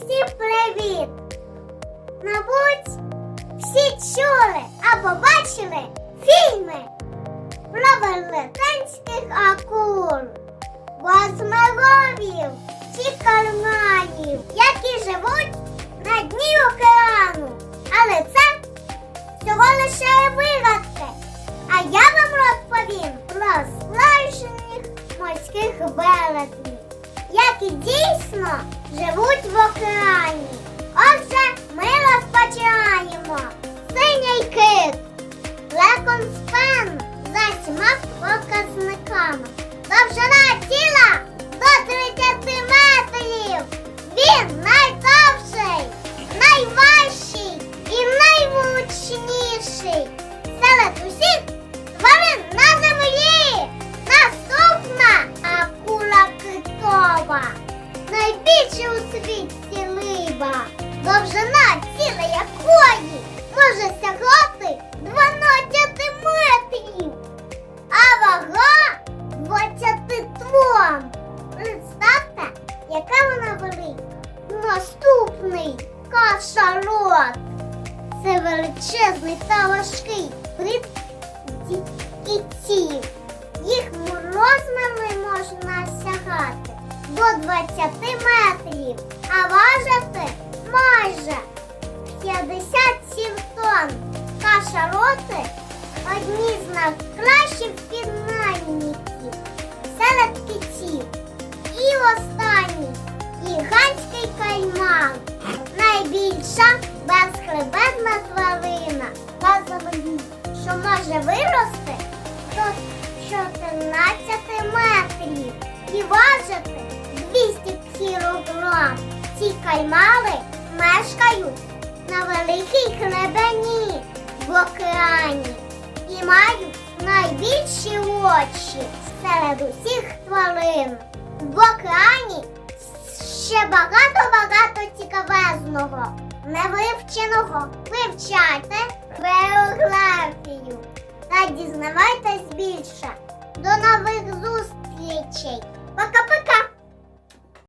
Всім привіт! Мабуть, всі чули або бачили фільми про велетенських акул, восьмиголовів чи кальманів, які живуть на дні океану. Але це всього лише вигадки. А я вам розповім про справжніх морських велетнів, які дійсно живуть в океані. Отже, ми розпочинаємо. Синій кит. Лекон спен за всіма показниками. Довжина тіла до 30 метрів. Він найдовший, найважчий і найвлучніший Світі риба, довжина тіла якої може сягати 12 метрів, а вага 20 тонн. Представте, яка вона велика. Наступний кашалот. Це величезний та важкий до 20 метрів, а важити майже 57 тонн. Кашароти одні з найкращих піднальників серед китів. І останній гігантський кайман. Найбільша безхребетна тварина на землі, що може вирости до 14 метрів Ці каймали мешкають на великій хлебені в океані і мають найбільші очі серед усіх тварин. В океані ще багато-багато цікавезного, невивченого. Вивчайте географію та дізнавайтесь більше. До нових зустрічей. Пока-пока!